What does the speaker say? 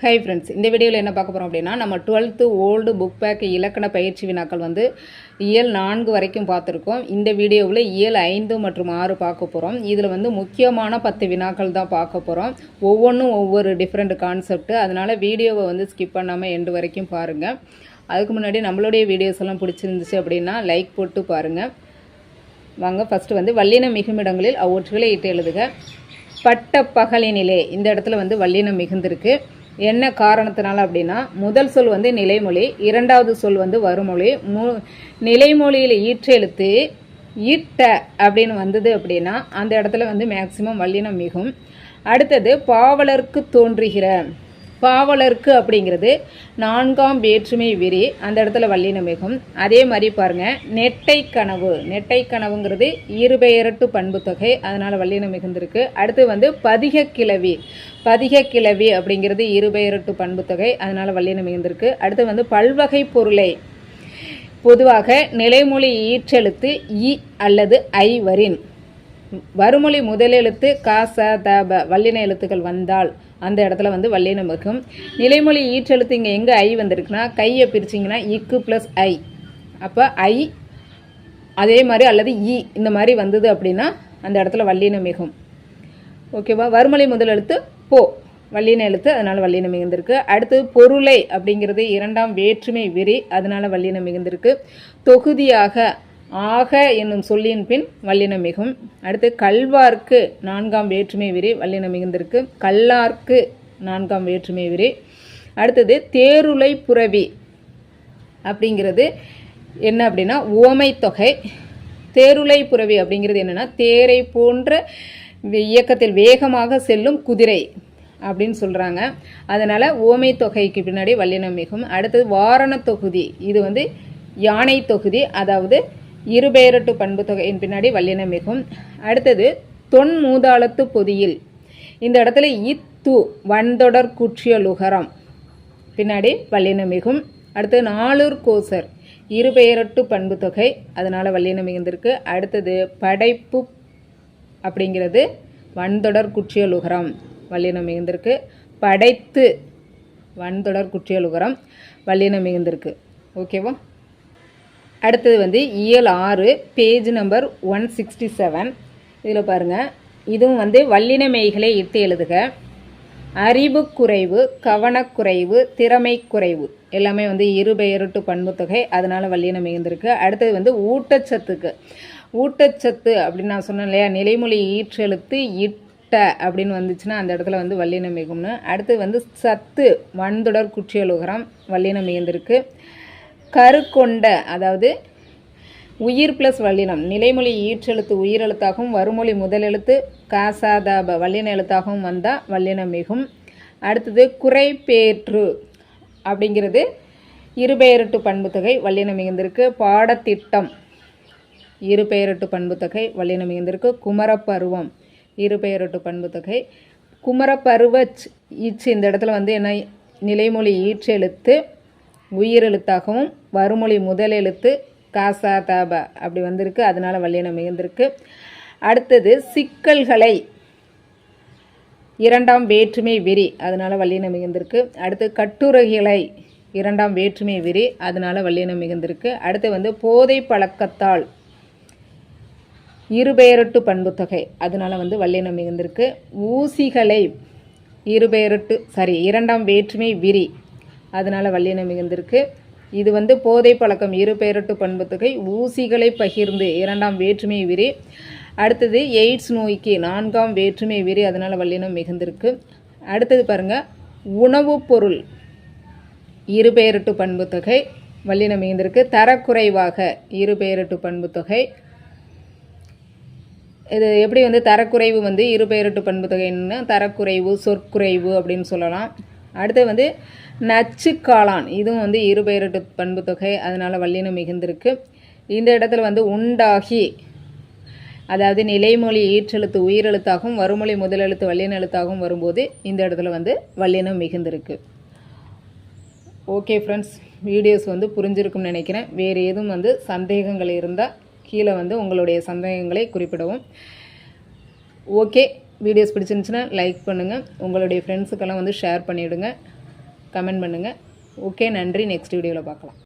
Hi friends இந்த வீடியோவில் என்ன பார்க்க போகிறோம் அப்படின்னா நம்ம டுவெல்த்து ஓல்டு புக் பேக் இலக்கண பயிற்சி வினாக்கள் வந்து இயல் நான்கு வரைக்கும் பார்த்துருக்கோம். இந்த வீடியோவில் இயல் ஐந்து மற்றும் ஆறு பார்க்க போகிறோம் இதில் வந்து முக்கியமான பத்து வினாக்கள் தான் பார்க்க போகிறோம் ஒவ்வொன்றும் ஒவ்வொரு டிஃப்ரெண்ட் கான்செப்ட் அதனால் வீடியோவை வந்து ஸ்கிப் பண்ணாமல் எண்டு வரைக்கும் பாருங்கள் அதுக்கு முன்னாடி நம்மளுடைய வீடியோஸ் எல்லாம் பிடிச்சிருந்துச்சு அப்படின்னா லைக் போட்டு பாருங்கள் வாங்க ஃபஸ்ட்டு வந்து வல்லின மிகுமிடங்களில் அவற்றுகளை இட்டு எழுதுக. பட்ட பகலினிலே இந்த இடத்துல வந்து வல்லினம் மிகுந்திருக்கு. என்ன காரணத்தினால அப்படின்னா முதல் சொல் வந்து நிலைமொழி இரண்டாவது சொல் வந்து வருமொழி மு நிலைமொழியில் ஈற்றெழுத்து ஈட்ட அப்படின்னு வந்தது அப்படின்னா அந்த இடத்துல வந்து மேக்சிமம் வல்லினம் மிகும். அடுத்தது பாவலருக்கு தோன்றுகிற பாவலருக்கு அப்படிங்கிறது நான்காம் வேற்றுமை விரி அந்த இடத்துல வல்லினம் மிகும். அதே மாதிரி பாருங்க நெட்டை கனவு. நெட்டை கனவுங்கிறது இருபெயரட்டு பண்பு தொகை அதனால் வல்லினம் மிகுந்திருக்கு அடுத்து வந்து பதிக கிளவி. பதிக கிளவி அப்படிங்கிறது இருபெயரட்டு பண்பு தொகை அதனால் வல்லினம் மிகுந்திருக்கு அடுத்து வந்து பல்வகை பொருளை. பொதுவாக நிலைமொழி ஈற்றெழுத்து இ அல்லது ஐ வரின். வருமொழி முதலெழுத்து காச தப த ப வல்லின எழுத்துக்கள் வந்தால் அந்த இடத்துல வந்து வல்லினம் இருக்கும். நிலைமொழி ஈற்றெழுத்து இங்கே எங்கே ஐ வந்திருக்குன்னா கையை பிரிச்சிங்கன்னா இக்கு ப்ளஸ் ஐ. அப்போ ஐ அதே மாதிரி அல்லது இ இந்த மாதிரி வந்தது அப்படின்னா அந்த இடத்துல வல்லினம் மிகும். ஓகேவா வறுமலை முதல் எழுத்து போ. வல்லின எழுத்து அதனால் வல்லினம் மிகுந்திருக்கு. அடுத்து பொருளை அப்படிங்கிறது இரண்டாம் வேற்றுமை விரி அதனால் வல்லினம் மிகுந்திருக்கு. தொகுதியாக ஆக என்னும் சொல்லின் பின் வல்லினம் மிகும். அடுத்து கல்வார்க்கு நான்காம் வேற்றுமை விரி வல்லினம் மிகுந்திருக்கு. கல்லார்க்கு நான்காம் வேற்றுமை விரி. அடுத்தது தேருளை புரவி அப்படிங்கிறது என்ன அப்படின்னா ஓமை தொகை. தேருளை புரவி அப்படிங்கிறது என்னென்னா தேரை போன்ற இயக்கத்தில் வேகமாக செல்லும் குதிரை அப்படின்னு சொல்கிறாங்க அதனால் ஓமை தொகைக்கு பின்னாடி வல்லினம் மிகும். அடுத்தது வாரண தொகுதி. இது வந்து யானை தொகுதி. அதாவது இருபெயரட்டு பண்பு தொகையின் பின்னாடி வல்லினம் மிகும். அடுத்தது தொன் மூதாளத்து பொதியில். இந்த இடத்துல இத்து வன்தொடர் குற்றிய லுகரம். பின்னாடி வல்லினம் மிகும். அடுத்தது நாளூர் கோசர். இருபெயரட்டு பண்பு தொகை அதனால் வல்லினம் மிகுந்திருக்கு. அடுத்தது படைப்பு அப்படிங்கிறது வன்தொடர் குற்றியலுகரம் வல்லினம் மிகுந்திருக்கு. படைத்து வன்தொடர் குற்றியலுகரம் வல்லினம் மிகுந்திருக்கு. ஓகேவா? அடுத்தது வந்து இயல் ஆறு page number one sixty seven இதில் பாருங்கள் இதுவும் வந்து வல்லின மெய்களை இட்டு எழுதுக. அறிவு குறைவு கவனக்குறைவு திறமை குறைவு எல்லாமே வந்து இருபெயருட்டு பண்புத்தொகை. அதனால் வல்லினம் மிகுந்திருக்கு. அடுத்தது வந்து ஊட்டச்சத்துக்கு. ஊட்டச்சத்து அப்படின்னு நான் சொன்னேன் இல்லையா? நிலைமொழி ஈற்றெழுத்து இட்ட அப்படின்னு வந்துச்சுன்னா அந்த இடத்துல வந்து வல்லினம் மிகும்னு. அடுத்து வந்து சத்து வன்தொடர் குற்றியலுகரம் வல்லினம் மிகுந்திருக்கு. கருக்கொண்ட அதாவது உயிர் ப்ளஸ் வல்லினம். நிலைமொழி ஈற்றெழுத்து உயிரெழுத்தாகவும் வருமொழி முதலெழுத்து காசாதாப வல்லின எழுத்தாகவும் வந்தால் வல்லினம் மிகும். அடுத்தது குறைபேற்று அப்படிங்கிறது இருபெயரட்டு பண்புத்தொகை வல்லினம் மிகுந்திருக்கு. பாடத்திட்டம் இருபெயரட்டு பண்புத்தொகை வல்லினம் மிகுந்திருக்கு. குமரப்பருவம் இருபெயரட்டு பண்புத்தொகை. குமரப்பருவ ஈச்சு இந்த இடத்துல வந்து என்ன? நிலைமொழி ஈற்றெழுத்து உயிரெழுத்தாகவும் வருமொழி முதலெழுத்து காசா தாபா அப்படி வந்திருக்கு. அதனால் வல்லினம் மிகுந்திருக்கு. அடுத்தது சிக்கல்களை இரண்டாம் வேற்றுமை விரி அதனால் வல்லினம் மிகுந்திருக்கு. அடுத்து கட்டுரைகளை இரண்டாம் வேற்றுமை விரி அதனால் வல்லினம் மிகுந்திருக்கு. அடுத்து வந்து போதை பழக்கத்தால் இருபெயரட்டு பண்புத்தொகை அதனால் வந்து வல்லினம் மிகுந்திருக்கு. ஊசிகளை இருபெயரட்டு சாரி இரண்டாம் வேற்றுமை விரி அதனால் வல்லினம் மிகுந்திருக்கு. இது வந்து போதை பழக்கம் இரு பெயரட்டு பண்புத்தொகை ஊசிகளை பகிர்ந்து. இரண்டாம் வேற்றுமை விரி. அடுத்தது எய்ட்ஸ் நோய்க்கு நான்காம் வேற்றுமை விரி. அதனால் வல்லினம் மிகுந்திருக்கு. அடுத்தது பாருங்கள் உணவுப் பொருள் இரு பெயரட்டு பண்புத்தொகை வல்லினம் மிகுந்திருக்கு. தரக்குறைவாக இரு பெயரட்டு பண்புத்தொகை இது எப்படி வந்து தரக்குறைவு வந்து இரு பெயரட்டு பண்புத்தொகைன்னா தரக்குறைவு சொற்குறைவு அப்படின்னு சொல்லலாம். அடுத்து வந்து நச்சு காளான். இதுவும் வந்து இருபெயரட்டு பண்பு தொகை அதனால் வல்லினம் மிகுந்திருக்கு. இந்த இடத்துல வந்து உண்டாகி அதாவது நிலைமொழி ஈற்றெழுத்து உயிரெழுத்தாகவும் வருமொழி முதலெழுத்து வல்லின எழுத்தாகவும் வரும்போது இந்த இடத்துல வந்து வல்லினம் மிகுந்திருக்கு. ஓகே ஃப்ரெண்ட்ஸ் வீடியோஸ் வந்து புரிஞ்சிருக்கும்னு நினைக்கிறேன். வேறு எதுவும் வந்து சந்தேகங்கள் இருந்தால் கீழே வந்து உங்களுடைய சந்தேகங்களை குறிப்பிடவும். ஓகே வீடியோஸ் பிடிச்சிருந்துச்சுன்னா லைக் பண்ணுங்கள் உங்களுடைய ஃப்ரெண்ட்ஸுக்கெல்லாம் வந்து ஷேர் பண்ணிவிடுங்க கமெண்ட் பண்ணுங்கள் ஓகே நன்றி. நெக்ஸ்ட் வீடியோவில் பார்க்கலாம்.